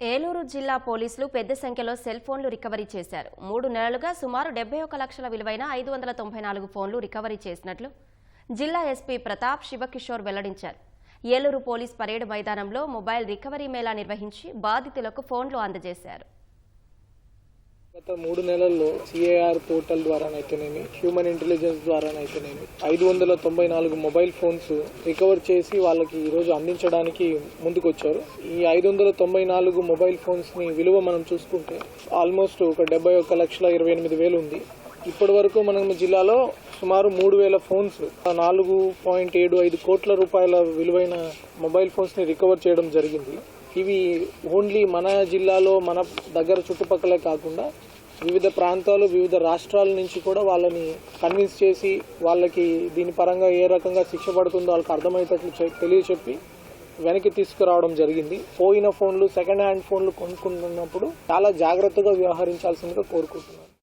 ఏలూరు జిల్లా పోలీసులు పెద్ద సంఖ్యలో సెల్ ఫోన్లు రికవరీ చేశారు. మూడు నెలలుగా సుమారు డెబ్బై ఒక లక్షల విలువైన ఐదు వందల తొంభై నాలుగు ఫోన్లు రికవరీ చేసినట్లు జిల్లా ఎస్పీ ప్రతాప్ శివకిషోర్ వెల్లడించారు. ఏలూరు పోలీస్ పరేడ్ మైదానంలో మొబైల్ రికవరీ మేళా నిర్వహించి బాధితులకు ఫోన్లు అందజేశారు. గత మూడు నెలల్లో సిఏఆర్ పోర్టల్ ద్వారానైతేనేమి హ్యూమన్ ఇంటెలిజెన్స్ ద్వారానైతేనేమి ఐదు వందల తొంభై నాలుగు మొబైల్ ఫోన్స్ రికవర్ చేసి వాళ్ళకి ఈరోజు అందించడానికి ముందుకొచ్చారు. ఈ ఐదు వందల తొంభై నాలుగు మొబైల్ ఫోన్స్ని విలువ మనం చూసుకుంటే ఆల్మోస్ట్ ఒక డెబ్బై ఒక్క లక్షల ఇరవై ఎనిమిది వేలు ఉంది. ఇప్పటి వరకు మనం జిల్లాలో సుమారు మూడు వేల ఫోన్స్ నాలుగు పాయింట్ ఏడు ఐదు కోట్ల రూపాయల విలువైన మొబైల్ ఫోన్స్ని రికవర్ చేయడం జరిగింది. ఇవి ఓన్లీ మన జిల్లాలో మన దగ్గర చుట్టుపక్కలే కాకుండా వివిధ ప్రాంతాలు వివిధ రాష్ట్రాల నుంచి కూడా వాళ్ళని కన్విన్స్ చేసి వాళ్ళకి దీని పరంగా ఏ రకంగా శిక్ష పడుతుందో వాళ్ళకి అర్థమయ్యేటట్లు తెలియచెప్పి వెనక్కి తీసుకురావడం జరిగింది. పోయిన ఫోన్లు సెకండ్ హ్యాండ్ ఫోన్లు కొనుక్కున్నప్పుడు చాలా జాగ్రత్తగా వ్యవహరించాల్సిందిగా కోరుకుంటున్నాను.